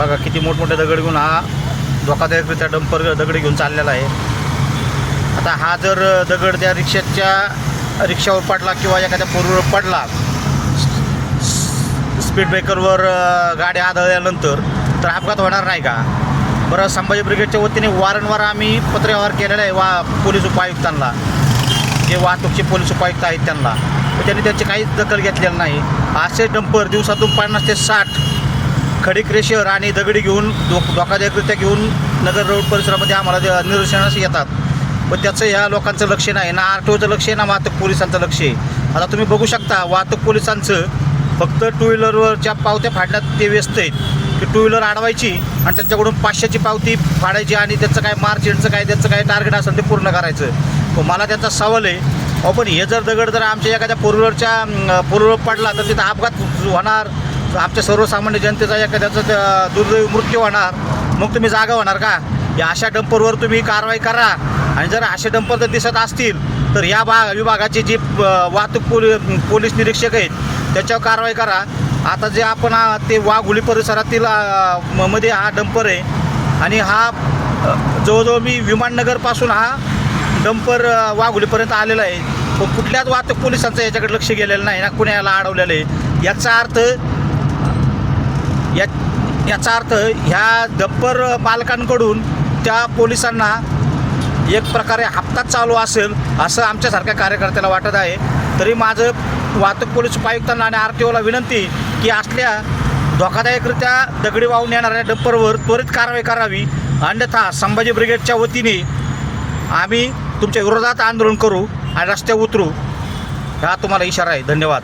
बघा किती मोठमोठे दगड घेऊन हा धोकादायकरित्या डंपर दगड घेऊन चाललेला आहे. आता हा जर दगड त्या रिक्षाच्या रिक्षावर पडला किंवा एखाद्या फोरवर पडला स्पीड ब्रेकरवर गाड्या गाडी आदळल्यानंतर तर अपघात होणार नाही का? बरं संभाजी ब्रिगेडच्या वतीने वारंवार आम्ही पत्रव्यवहार केलेला आहे वा पोलीस उपायुक्तांना. जे वाहतूकचे पोलीस उपायुक्त आहेत त्यांना. तर त्यांनी त्याची काहीच दखल घेतलेली नाही. असे डंपर दिवसातून पन्नास ते साठ खडी क्रेशर आणि दगडी घेऊन धो धोकादायकरित्या घेऊन नगर रोड परिसरामध्ये आम्हाला निदर्शनास येतात. पण त्याचं ह्या लोकांचं लक्ष नाही. ना आर टीओचं लक्ष आहे ना वाहतूक पोलिसांचं लक्ष आहे. आता तुम्ही बघू शकता वाहतूक पोलिसांचं फक्त टू व्हीलरवरच्या पावत्या फाडण्यात ते व्यस्त आहेत. की टू व्हीलर अडवायची आणि त्यांच्याकडून पाचशेची पावती फाडायची आणि त्याचं काय मार्चेंटचं काय त्याचं काय टार्गेट असेल ते पूर्ण करायचं. मला त्यांचा सवाल आहे अहो पण हे जर दगड जर आमच्या एखाद्या फोर व्हीलरच्या फोर व्हीलर पडला तर तिथं अपघात होणार? आमच्या सर्वसामान्य जनतेचा एखाद्याचा दुर्दैवी मृत्यू होणार मग तुम्ही जागा होणार का? या अशा डंपरवर तुम्ही कारवाई करा. आणि जर असे डंपर जर दिसत असतील तर या भाग विभागाचे जे वाहतूक पोली पोलीस निरीक्षक आहेत त्याच्यावर कारवाई करा. आता जे आपण ते वाघुली परिसरातील म- मध्ये हा डंपर आहे. आणि हा जवळजवळ मी विमाननगरपासून हा डंपर वाघुलीपर्यंत आलेला आहे. पण कुठल्याच वाहतूक पोलिसांचं याच्याकडे लक्ष गेलेलं नाही ना कुण्याला अडवलेलं आहे. याचा अर्थ या याचा अर्थ ह्या दप्पर मालकांकडून त्या पोलिसांना एक प्रकारे हप्ताच चालू असेल असं आमच्यासारख्या कार्यकर्त्याला वाटत आहे. तरी माझं वाहतूक पोलीस उपायुक्तांना आणि आर टी ओला विनंती की असल्या धोकादायकरित्या दगडी वाहून येणाऱ्या डप्परवर त्वरित कारवाई करावी. अन्यथा संभाजी ब्रिगेडच्या वतीने आम्ही तुमच्या विरोधात आंदोलन करू आणि रस्त्यावर उतरू. हा तुम्हाला इशारा आहे. धन्यवाद.